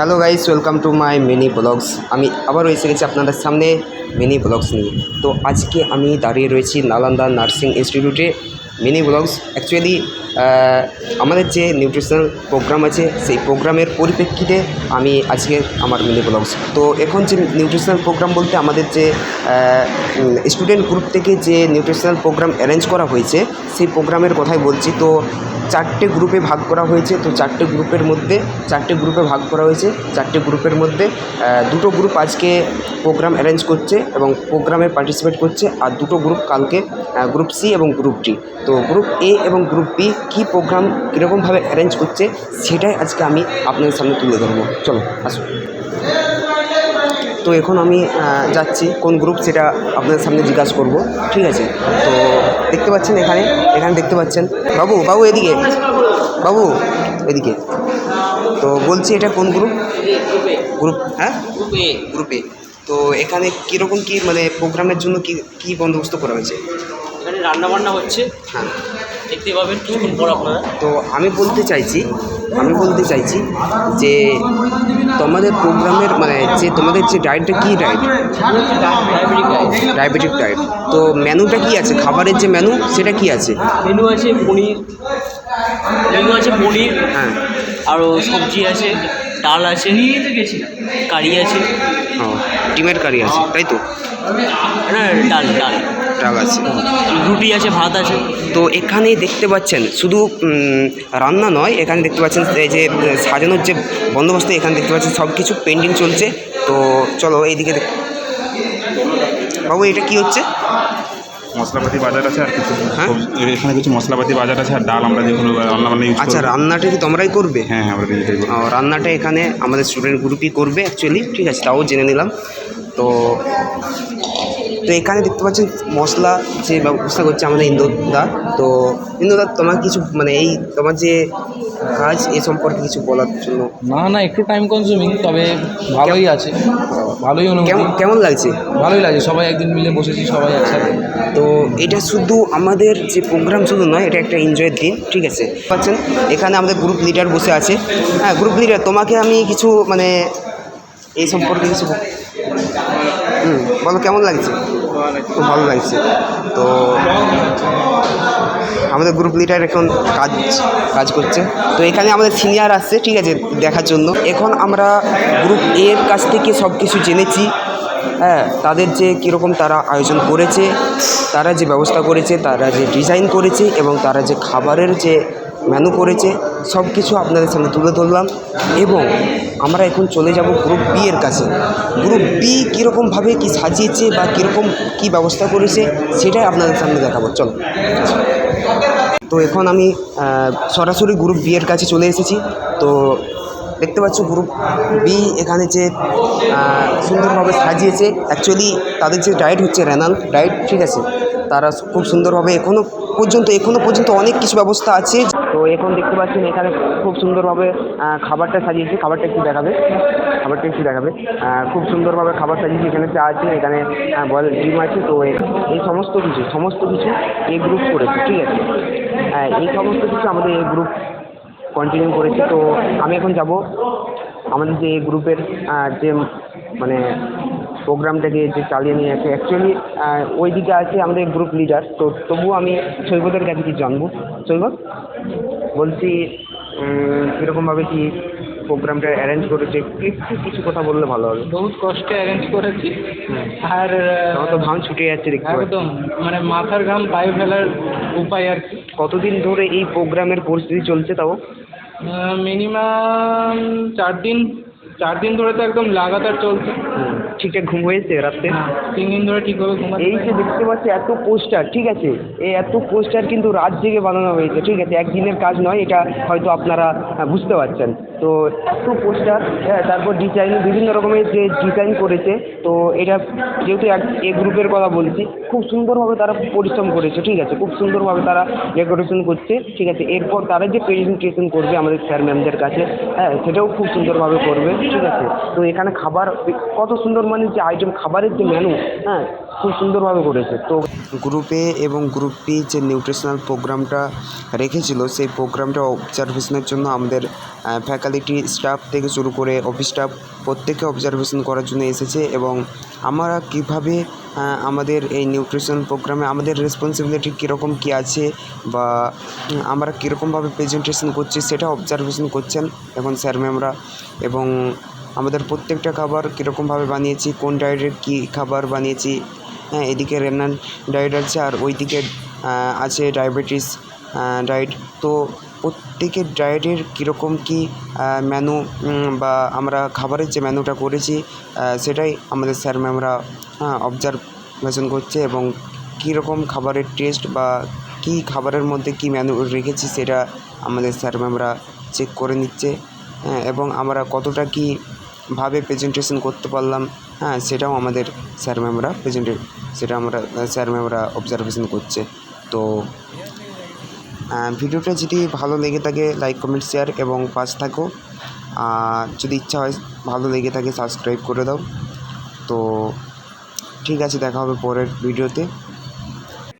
Hello guys welcome to my mini blogs আমি আবারও এসে গেছি আপনাদের সামনে মিনি ব্লগস নিয়ে। তো আজকে আমি দাঁড়িয়ে রয়েছি নালন্দা নার্সিং ইনস্টিটিউটে। মিনি ব্লগস অ্যাকচুয়ালি আমাদের যে নিউট্রিশনাল প্রোগ্রাম আছে, সেই প্রোগ্রামের পরিপ্রেক্ষিতে আমি আজকে আমার মিনি ব্লগস তো এখন যে নিউট্রিশনাল প্রোগ্রাম বলতে আমাদের যে স্টুডেন্ট গ্রুপ থেকে যে নিউট্রিশনাল প্রোগ্রাম অ্যারেঞ্জ করা হয়েছে, সেই প্রোগ্রামের কথাই বলছি। তো চারটে গ্রুপে ভাগ করা হয়েছে। তো চারটে গ্রুপের মধ্যে, চারটে গ্রুপে ভাগ করা হয়েছে। চারটে গ্রুপের মধ্যে দুটো গ্রুপ আজকে প্রোগ্রাম অ্যারেঞ্জ করছে এবং প্রোগ্রামে পার্টিসিপেট করছে। আর দুটো গ্রুপ কালকে গ্রুপ সি এবং গ্রুপ ডি তো গ্রুপ এ এবং গ্রুপ বি কী প্রোগ্রাম কীরকমভাবে অ্যারেঞ্জ করছে সেটাই আজকে আমি আপনাদের সামনে তুলে ধরবো। চলো আসুন তো এখন আমি যাচ্ছি কোন গ্রুপ সেটা আপনাদের সামনে জিজ্ঞাসা করব ঠিক আছে? তো দেখতে পাচ্ছেন এখানে এখানে দেখতে পাচ্ছেন। বাবু বাবু এদিকে বাবু এদিকে। তো বলছি এটা কোন গ্রুপ গ্রুপ হ্যাঁ? গ্রুপে গ্রুপে তো এখানে কীরকম কী মানে প্রোগ্রামের জন্য কী কী বন্দোবস্ত করা হয়েছে? এখানে রান্না বান্না হচ্ছে। হ্যাঁ। দেখতে পাবেন কিছুক্ষণ পর আপনারা। তো আমি বলতে চাইছি আমি বলতে চাইছি যে তোমাদের প্রোগ্রামের মানে যে তোমাদের যে ডায়েটটা কী ডায়েট ডায়াবেটিক ডায়েট তো মেনুটা কি আছে? খাবারের যে মেনু সেটা কি আছে? মেনু আছে পনির মেনু আছে পনির হ্যাঁ। আরও সবজি আছে ডাল আছে কারি আছে। ডিমের কারি আছে তাই তো? না ডাল ডাল। ডাল আছে। রুটি আছে ভাত আছে। তো এখানে দেখতে পাচ্ছেন শুধু রান্না নয় এখানে দেখতে পাচ্ছেন এই যে সাজানোর যে বন্দোবস্ত এখানে দেখতে পাচ্ছেন সব কিছু পেন্টিং চলছে। তো চলো এইদিকে দেখ- বাবু এটা কি হচ্ছে? মশলাপাতি বাজার আছে আর কিছু হ্যাঁ? এখানে কিছু মশলাপাতি বাজার আছে আর ডাল আমরা যে কোনো রান্না বান্না ইউজ আচ্ছা রান্নাটা কি তোমরাই করবে? হ্যাঁ হ্যাঁ আমরা নিজেরাই করি ও, রান্নাটা এখানে আমাদের স্টুডেন্ট গ্রুপই করবে অ্যাকচুয়ালি ঠিক আছে তাও জেনে নিলাম। তো তো এখানে দেখতে পাচ্ছেন মশলা যে ব্যবস্থা করছে আমাদের ইন্দোদা। তো ইন্দোদা তোমার কিছু মানে এই তোমার যে কাজ এ সম্পর্কে কিছু বলার জন্য? না না একটু টাইম কনজিউমিং তবে ভালোই আছে। ভালোই অনুভূতি। কেমন কেমন লাগছে? ভালোই লাগে সবাই একদিন মিলে বসেছি সবাই একসাথে। তো এটা শুধু আমাদের যে প্রোগ্রাম শুধু নয় এটা একটা এনজয়ের দিন ঠিক আছে? পাচ্ছেন? এখানে আমাদের গ্রুপ লিডার বসে আছে। হ্যাঁ গ্রুপ লিডার তোমাকে আমি কিছু মানে এই সম্পর্কে কিছু হুম বলো কেমন লাগছে? খুব ভালো লাগছে। তো আমাদের গ্রুপ লিডার এখন কাজ কাজ করছে। তো এখানে আমাদের সিনিয়র আসছে, ঠিক আছে, দেখার জন্য। এখন আমরা গ্রুপ এর কাছ থেকে সব কিছু জেনেছি। হ্যাঁ তাদের যে কীরকম তারা আয়োজন করেছে, তারা যে ব্যবস্থা করেছে, তারা যে ডিজাইন করেছে এবং তারা যে খাবারের যে মেনু করেছে সব কিছু আপনাদের সামনে তুলে ধরলাম এবং আমরা এখন চলে যাব গ্রুপ বি এর কাছে। গ্রুপ বি কীরকমভাবে কী সাজিয়েছে বা কীরকম কী ব্যবস্থা করেছে, সেটাই আপনাদের সামনে দেখাবো। চলো। তো এখন আমি সরাসরি গ্রুপ বি এর কাছে চলে এসেছি। তো দেখতে পাচ্ছ গ্রুপ বি এখানে যে সুন্দরভাবে সাজিয়েছে। অ্যাকচুয়ালি তাদের যে ডায়েট হচ্ছে রেনাল ডায়েট ঠিক আছে? তারা খুব সুন্দরভাবে এখনও পর্যন্ত এখনও পর্যন্ত অনেক কিছু ব্যবস্থা আছে। তো এখন দেখতে পাচ্ছেন এখানে খুব সুন্দরভাবে খাবারটা সাজিয়েছে। খাবারটা একটু দেখাবে। খাবারটা একটু দেখাবে। খুব সুন্দরভাবে খাবার সাজিয়েছে। এখানে চা আছে, এখানে বল, ডিম আছে। তো এই সমস্ত কিছু সমস্ত কিছু এই গ্রুপ করেছে, ঠিক আছে? এই সমস্ত কিছু আমাদের এই গ্রুপ কন্টিনিউ করেছে তো আমি এখন যাব আমাদের যে গ্রুপের যে মানে প্রোগ্রামটাকে যে চালিয়ে নিয়ে আছে অ্যাকচুয়ালি ওই দিকে আছে আমাদের গ্রুপ লিডার তো তবুও আমি সৈকতের কাছে কিছু জানব। সৈকত বলছি কীরকমভাবে কি প্রোগ্রামটা অ্যারেঞ্জ করেছে? একটু কিছু কথা বললে ভালো হবে। বহুত কষ্টে অ্যারেঞ্জ করেছি। আর তো ঘাম ছুটে যাচ্ছে দেখতে একদম মানে মাথার ঘাম পায়ে ফেলার উপায় আর কি। কতদিন ধরে এই প্রোগ্রামের পরিস্থিতি চলছে তাও? মিনিমাম চার দিন চার দিন ধরে তো একদম লাগাতার চলছে। ঠিকঠাক ঘুম হয়েছে রাত্রে? তিন দিন ধরে ঠিকভাবে ঘুম এই যে দেখতে পাচ্ছি এত পোস্টার ঠিক আছে? এই এত পোস্টার কিন্তু রাত জেগে বানানো হয়েছে ঠিক আছে? একদিনের কাজ নয় এটা হয়তো আপনারা বুঝতে পারছেন। তো এত পোস্টার হ্যাঁ তারপর ডিজাইন বিভিন্ন রকমের যে ডিজাইন করেছে, তো এটা যেহেতু এক, এ গ্রুপের কথা বলছি, খুব সুন্দরভাবে তারা পরিশ্রম করেছে, ঠিক আছে, খুব সুন্দরভাবে তারা ডেকোরেশন করছে, ঠিক আছে, এরপর তারা যে প্রেজেন্টেশন করবে আমাদের স্যার ম্যামদের কাছে হ্যাঁ সেটাও খুব সুন্দরভাবে করবে, ঠিক আছে, তো এখানে খাবার, কত সুন্দর মানে যে আইটেম খাবারের যে মেনু হ্যাঁ খুব সুন্দরভাবে করেছে। তো গ্রুপে এবং গ্রুপ বি যে নিউট্রিশনাল প্রোগ্রামটা রেখেছিল, সেই প্রোগ্রামটা অবজারভেশনের জন্য আমাদের ফ্যাকাল্টি স্টাফ থেকে শুরু করে অফিস স্টাফ প্রত্যেকে অবজারভেশন করার জন্য এসেছে এবং আমরা কীভাবে আমাদের এই নিউট্রিশন প্রোগ্রামে আমাদের রেসপন্সিবিলিটি কীরকম কী আছে বা আমরা কীরকমভাবে প্রেজেন্টেশন করছি সেটা অবজারভেশন করছেন এখন স্যার ম্যামরা এবং আমাদের প্রত্যেকটা খাবার কীরকমভাবে বানিয়েছি, কোন ডায়েটের কী খাবার বানিয়েছি হ্যাঁ এদিকে রেনান ডায়েট আছে আর ওইদিকে আছে ডায়াবেটিস ডায়েট। তো প্রত্যেকের ডায়েটের কীরকম কী মেনু বা আমরা খাবারের যে মেনুটা করেছি সেটাই আমাদের স্যার ম্যামরা অবজারভেশন করছে এবং কীরকম খাবারের টেস্ট বা কী খাবারের মধ্যে কী মেনু রেখেছি সেটা আমাদের স্যার ম্যামরা চেক করে নিচ্ছে। হ্যাঁ এবং আমরা কতটা কী ভাবে প্রেজেন্টেশন করতে পারলাম। হ্যাঁ সেটাও আমাদের স্যার ম্যামরা প্রেজেন্টে সেটা আমরা স্যার ম্যামরা অবজারভেশন করছে। তো ভিডিওটা যদি ভালো লেগে থাকে লাইক কমেন্ট শেয়ার এবং পাশ থাকো। যদি ইচ্ছা হয়, ভালো লেগে থাকে সাবস্ক্রাইব করে দাও। তো, ঠিক আছে, দেখা হবে পরের ভিডিওতে।